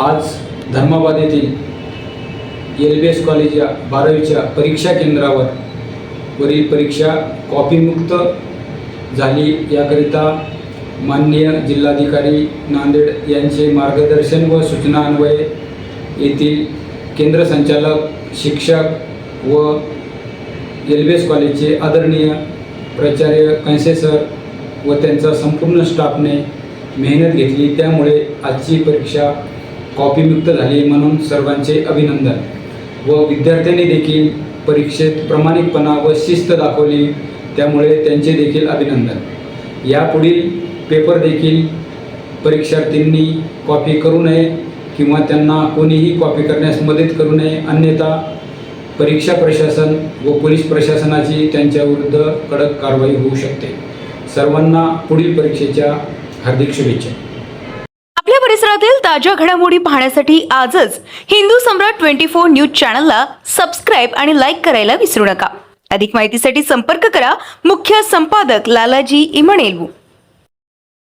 आज धर्माबाद येथील एल बी S college या बारावीच्या परीक्षा केंद्रावर वरील परीक्षा कॉपीमुक्त झाली. याकरिता माननीय जिल्हाधिकारी नांदेड यांचे मार्गदर्शन व सूचना अन्वये येथील केंद्र संचालक शिक्षक व एल बी एस कॉलेजचे आदरणीय प्राचार्य कंसे सर व त्यांचा संपूर्ण स्टाफने मेहनत घेतली. त्यामुळे आजची परीक्षा कॉपीमुक्त झाली म्हणून सर्वांचे अभिनंदन. व विद्यार्थ्यांनी देखील परीक्षेत प्रामाणिकपणा व शिस्त दाखवली त्यामुळे त्यांचे देखील अभिनंदन. यापुढील पेपर देखील परीक्षार्थींनी कॉपी करू नये किंवा त्यांना कोणीही कॉपी करण्यास मदत करू नये अन्यथा परीक्षा प्रशासन व पोलीस प्रशासनाची त्यांच्याविरुद्ध कडक कारवाई होऊ शकते. सर्वांना पुढील परीक्षेच्या हार्दिक शुभेच्छा. परिसरातील ताज्या घडामोडी पाहण्यासाठी आजच Hindu Samrat twenty four news चॅनलला सबस्क्राईब आणि लाईक करायला विसरू नका. अधिक माहितीसाठी संपर्क करा मुख्य संपादक लालाजी इमणेलू.